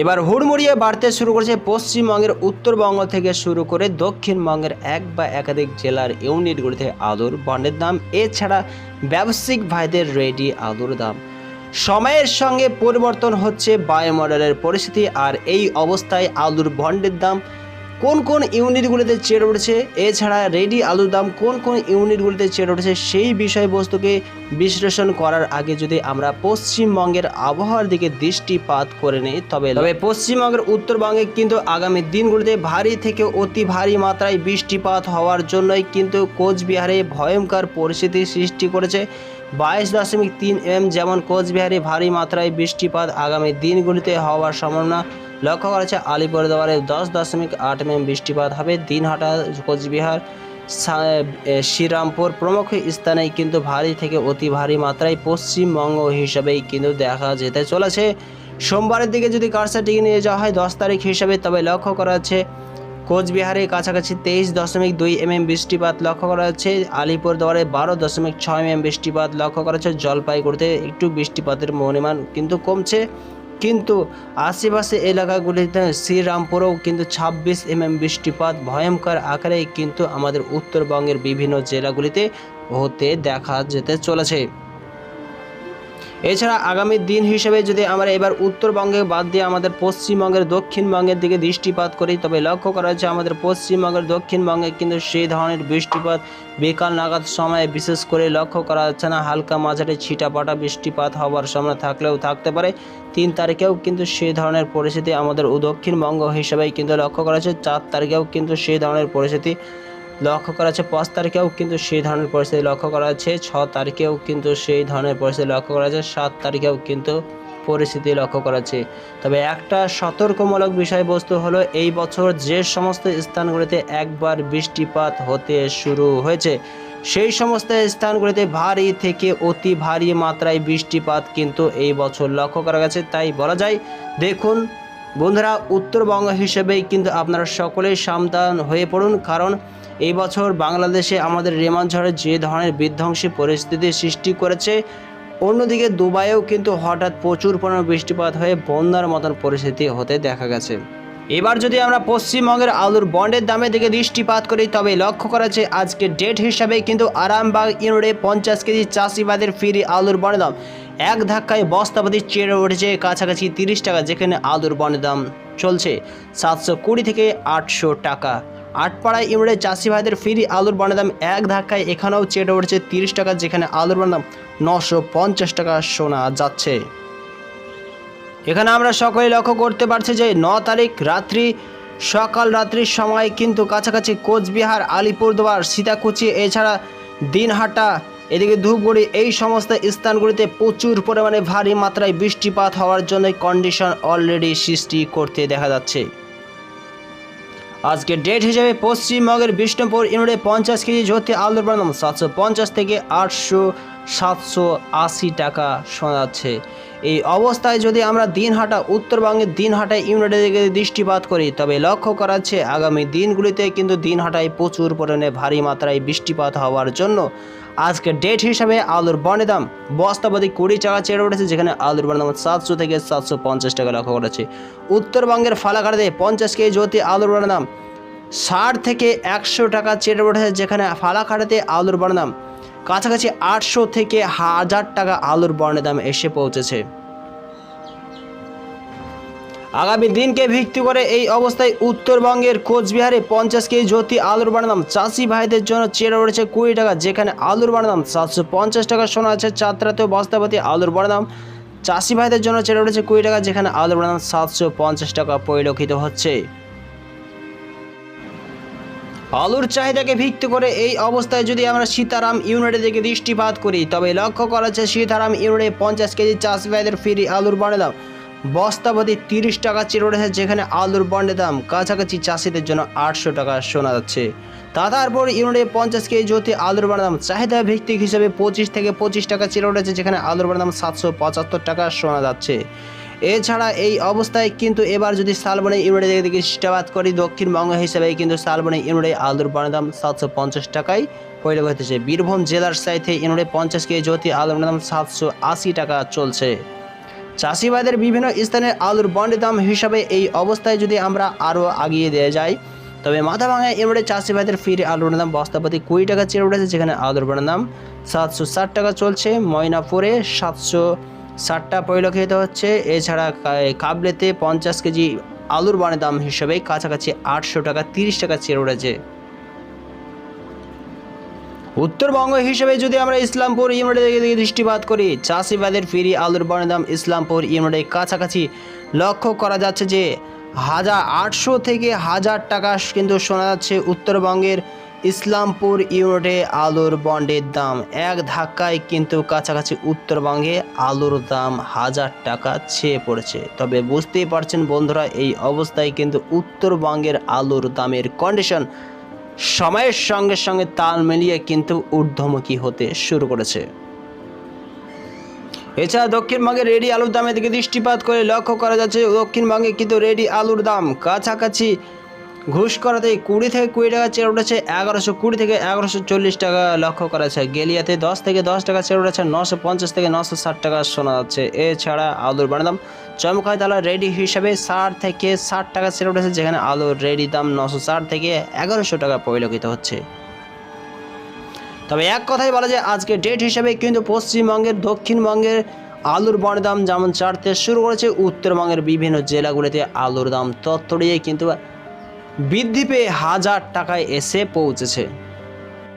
এবার হুড়মুড়িয়ে বাড়তে শুরু করেছে পশ্চিমবঙ্গের উত্তরবঙ্গ থেকে শুরু করে দক্ষিণবঙ্গের এক বা একাধিক জেলার ইউনিটগুলিতে আলুর বন্ডের দাম, এছাড়া ব্যবসায়িক ভাইদের রেডি আলুর দাম। সময়ের সঙ্গে পরিবর্তন হচ্ছে বায়ুমন্ডলের পরিস্থিতি, আর এই অবস্থায় আলুর বন্ডের দাম কোন কোন ইউনিটগুলিতে চেড়ে উঠেছে? এছাড়া রেডি আলুর দাম কোন কোন ইউনিটগুলিতে চেড়ে উঠেছে সেই বিষয়বস্তুকে বিশ্লেষণ করার আগে যদি আমরা পশ্চিমবঙ্গের আবহাওয়ার দিকে দৃষ্টিপাত করে নিই, তবে তবে পশ্চিমবঙ্গের উত্তরবঙ্গে কিন্তু আগামী দিনগুলিতে ভারী থেকে অতি ভারী মাত্রায় বৃষ্টিপাত হওয়ার জন্যই কিন্তু কোচবিহারে ভয়ঙ্কর পরিস্থিতি সৃষ্টি করেছে। বাইশ দশমিক তিন এম যেমন কোচবিহারে ভারী মাত্রায় বৃষ্টিপাত আগামী দিনগুলিতে হওয়ার সম্ভাবনা লক্ষ্য করা যাচ্ছে আলিপুরদুয়ারে দশ দশমিক আট এম বৃষ্টিপাত হবে। দিনহাটা, কোচবিহার শ্রীরামপুর প্রমুখ স্থানে কিন্তু ভারী থেকে অতি ভারী মাত্রায় পশ্চিমবঙ্গ হিসাবেই কিন্তু দেখা যেতে চলেছে। সোমবারের দিকে যদি কারসাটিকে নিয়ে যাওয়া হয় দশ তারিখ হিসাবে, তবে লক্ষ্য করা যাচ্ছে কোচবিহারে কাছাকাছি তেইশ দশমিক দুই এমএম বৃষ্টিপাত লক্ষ্য করা যাচ্ছে। আলিপুরদুয়ারে বারো দশমিক ছয় এমএম বৃষ্টিপাত লক্ষ্য করা যাচ্ছে। জলপাইগুড়িতে একটু বৃষ্টিপাতের পরিমাণ কিন্তু কমছে। কিন্তু আশেপাশে এলাকাগুলিতে শ্রীরামপুরেও কিন্তু ছাব্বিশ এমএম বৃষ্টিপাত ভয়ঙ্কর আকারে কিন্তু আমাদের উত্তরবঙ্গের বিভিন্ন জেলাগুলিতে হতে দেখা যেতে চলেছে। এছাড়া আগামী দিন হিসেবে যদি আমরা এবার উত্তরবঙ্গে বাদ দিয়ে আমাদের পশ্চিমবঙ্গের দক্ষিণবঙ্গের দিকে দৃষ্টিপাত করি, তবে লক্ষ্য করা যাচ্ছে আমাদের পশ্চিমবঙ্গের দক্ষিণবঙ্গে কিন্তু সেই ধরনের বৃষ্টিপাত বিকাল নাগাদ সময়ে বিশেষ করে লক্ষ্য করা যাচ্ছে না। হালকা মাঝারি ছিটাপাটা বৃষ্টিপাত হওয়ার সম্ভাবনা থাকলেও থাকতে পারে। তিন তারিখেও কিন্তু সেই ধরনের পরিস্থিতি আমাদের দক্ষিণবঙ্গ হিসেবেই কিন্তু লক্ষ্য করা যাচ্ছে। চার তারিখেও কিন্তু সেই ধরনের পরিস্থিতি লক্ষ্য করা যাচ্ছে পাঁচ তারিখেও কিন্তু সেই ধরনের পরিস্থিতি লক্ষ্য করা যাচ্ছে। ছ তারিখেও কিন্তু সেই ধরনের পরিস্থিতি লক্ষ্য করা যাচ্ছে। সাত তারিখেও কিন্তু পরিস্থিতি লক্ষ্য করা যাচ্ছে। তবে একটা সতর্কমূলক বিষয়বস্তু হলো, এই বছর যে সমস্ত স্থানগুলিতে একবার বৃষ্টিপাত হতে শুরু হয়েছে, সেই সমস্ত স্থানগুলিতে ভারী থেকে অতি ভারী মাত্রায় বৃষ্টিপাত কিন্তু এই বছর লক্ষ্য করা গেছে। তাই বলা যায়, দেখুন বন্ধুরা, উত্তরবঙ্গ হিসেবেই কিন্তু আপনারা সকলেই সাবধান হয়ে পড়ুন, কারণ এই বছর বাংলাদেশে আমাদের রেমান ঝড়ে যে ধরনের বিধ্বংসী পরিস্থিতি সৃষ্টি করেছে, অন্যদিকে দুবাইয়েও কিন্তু হঠাৎ প্রচুর পরিমাণ বৃষ্টিপাত হয়ে বন্যার মতন পরিস্থিতি হতে দেখা গেছে। এবার যদি আমরা পশ্চিমবঙ্গের আলুর বন্ডের দামের দিকে দৃষ্টিপাত করি, তবে লক্ষ্য করা যাচ্ছে আজকে ডেট হিসাবে কিন্তু আরামবাগ ইউনিটে পঞ্চাশ কেজি চাষিবাদের ফিরি আলুর বন্ডের দাম। এক ধাক্কায় বস্তাপতি চেড়ে উঠেছে কাছাকাছি তিরিশ টাকা, যেখানে আলুর বন্ডের দাম চলছে সাতশো কুড়ি থেকে আটশো টাকা। আটপাড়ায় ইউনিটে চাষি ভাইদের ফ্রি আলুর বন্ডের দাম এক ধাক্কায়, এখানেও চেটে উঠেছে তিরিশ টাকা, যেখানে আলুর বন্ডের দাম নশো পঞ্চাশ টাকা শোনা যাচ্ছে। এখানে আমরা সকলেই লক্ষ্য করতে পারছি যে ন তারিখ রাত্রি, সকাল রাত্রির সময় কিন্তু কাছাকাছি কোচবিহার, আলিপুরদুয়ার, সীতাকুচি, এছাড়া দিনহাটা এদিকে ধূপগুড়ি, এই সমস্ত স্থানগুলিতে প্রচুর পরিমাণে ভারী মাত্রায় বৃষ্টিপাত হওয়ার জন্য কন্ডিশন অলরেডি সৃষ্টি করতে দেখা যাচ্ছে। আজকে ডেট হিসেবে পশ্চিমবঙ্গের বিষ্ণুপুর ইউনিটে পঞ্চাশ কেজি জ্যোতি আলুর বর্ণম সাতশো পঞ্চাশ থেকে আটশো সাতশো আশি টাকা শোনা যাচ্ছে এই অবস্থায় যদি আমরা দিনহাটা উত্তরবঙ্গের দিনহাটায় ইউনিটের দিকে দৃষ্টিপাত করি, তবে লক্ষ্য করা আগামী দিনগুলিতে কিন্তু দিনহাটায় প্রচুর পরিমাণে ভারী মাত্রায় বৃষ্টিপাত হওয়ার জন্য আজকে ডেট হিসাবে আলুর বনে দাম বস্তাপতি কুড়ি টাকা চেড়ে উঠেছে, যেখানে আলুর বনের দাম সাতশো থেকে সাতশো পঞ্চাশ টাকা লক্ষ্য করেছে উত্তরবঙ্গের ফালাকাটাতে পঞ্চাশ কেজি জ্যোতি আলুর বনের দাম ষাট থেকে একশো টাকা চেড়ে উঠেছে, যেখানে ফালাকাটাতে আলুর বনের দাম কাছাকাছি আটশো থেকে হাজার টাকা আলুর বর্ণের দাম এসে পৌঁছেছে। আগামী দিনকে ভিত্তি করে এই অবস্থায় উত্তরবঙ্গের কোচবিহারে পঞ্চাশ কেজি জ্যোতি আলুর বানাদাম চাষি ভাইদের জন্য চেড়ে উঠেছে কুড়ি টাকা, যেখানে আলুর বানাদাম সাতশো পঞ্চাশ টাকা শোনা আছে চাত্রাতেও বস্তাপতি আলুর বানাদাম চাষি ভাইদের জন্য চেড়ে উঠেছে কুড়ি টাকা, যেখানে আলুর বানাদাম সাতশো পঞ্চাশ টাকা পরিলক্ষিত হচ্ছে। আলুর চাহিদাকে ভিত্তি করে এই অবস্থায় যদি আমরা সীতারাম ইউনিটের দিকে দৃষ্টিপাত করি, তবে লক্ষ্য করা যাচ্ছে সীতারাম ইউনিটে পঞ্চাশ কেজি চাষি ভাইদের ফ্রি আলুর বন্ডের দাম। বস্তাপতি তিরিশ টাকা চির উঠেছে, যেখানে আলুর বন্ডের দাম কাছাকাছি চাষিদের জন্য আটশো টাকা শোনা যাচ্ছে। তা তারপর ইউনিটে পঞ্চাশ কেজি জ্যোতি আলুর বন্ডের দাম চাহিদা ভিত্তিক হিসেবে পঁচিশ থেকে পঁচিশ টাকা চির উঠেছে, যেখানে আলুর বন্ডের দাম সাতশো পঁচাত্তর টাকা শোনা যাচ্ছে। এছাড়া এই অবস্থায় কিন্তু এবার যদি শালবনি ইউনিটের দিকে দৃষ্টিপাত করি দক্ষিণবঙ্গ হিসেবে কিন্তু শালবনি ইউনিটে আলুর দাম সাতশো পঞ্চাশ টাকায় পরিলক্ষিত হচ্ছে বীরভূম জেলার সাইথে ইউনিটে পঞ্চাশ কেজি জ্যোতি আলুর দাম সাতশো আশি টাকা চলছে। চাষিবাদের বিভিন্ন স্থানে আলুর বন্ডের দাম হিসাবে এই অবস্থায় যদি আমরা আরও আগিয়ে দিয়ে যাই, তবে মাথা ভাঙায় এবারে চাষিবাদের ফিরে আলুর দাম বস্তাপতি কুড়ি টাকা চেয়ে উঠেছে, যেখানে আলুর দাম সাতশো ষাট টাকা চলছে। ময়নাপুরে সাতশো ষাটটা পরিলক্ষিত হচ্ছে। এছাড়া কাবলেতে পঞ্চাশ কেজি আলুর বানের দাম হিসাবে কাছাকাছি আটশো টাকা, তিরিশ টাকা চেয়ে উঠেছে। উত্তরবঙ্গ হিসেবে যদি আমরা ইসলামপুর ইউনিটের দিকে দৃষ্টিপাত করি, চাষিবাদের ফিরি আলুর বনের দাম ইসলামপুর ইউনিটের কাছাকাছি লক্ষ্য করা যাচ্ছে যে হাজার আটশো থেকে হাজার টাকা কিন্তু শোনা যাচ্ছে উত্তরবঙ্গের ইসলামপুর ইউনিটে আলুর বন্ডের দাম এক ধাক্কায় কিন্তু কাছাকাছি উত্তরবঙ্গে আলুর দাম হাজার টাকা ছেয়ে পড়েছে। তবে বুঝতেই পারছেন বন্ধুরা, এই অবস্থায় কিন্তু উত্তরবঙ্গের আলুর দামের কন্ডিশন সময়ের সঙ্গে সঙ্গে তাল মিলিয়ে কিন্তু ঊর্ধ্বমুখী হতে শুরু করেছে। এছাড়া দক্ষিণবঙ্গে রেডি আলুর দামের দিকে দৃষ্টিপাত করে লক্ষ্য করা যাচ্ছে দক্ষিণবঙ্গে কিন্তু রেডি আলুর দাম কাছাকাছি ঘুষ করাতে কুড়ি থেকে কুড়ি টাকা চেয়ে উঠেছে, এগারোশো কুড়ি থেকে এগারোশো চল্লিশ টাকা লক্ষ্য করা যাচ্ছে গেলিয়াতে দশ থেকে দশ টাকা চেয়ে উঠেছে, নশো পঞ্চাশ থেকে নশো ষাট টাকা শোনা যাচ্ছে। এছাড়া আলুর বানের দাম চমকায় তালা রেডি হিসাবে ষাট থেকে ষাট টাকা চেয়ে উঠেছে, যেখানে আলুর রেডি দাম নশো ষাট থেকে এগারোশো টাকা পরিলক্ষিত হচ্ছে। তবে এক কথাই বলা যায়, আজকে ডেট হিসাবে কিন্তু পশ্চিমবঙ্গের, দক্ষিণবঙ্গের আলুর বনের দাম যেমন চাড়তে শুরু করেছে, উত্তরবঙ্গের বিভিন্ন জেলাগুলিতে আলুর দাম তত্তড়িয়ে কিন্তু বৃদ্ধি পেয়ে হাজার টাকায় এসে পৌঁছেছে।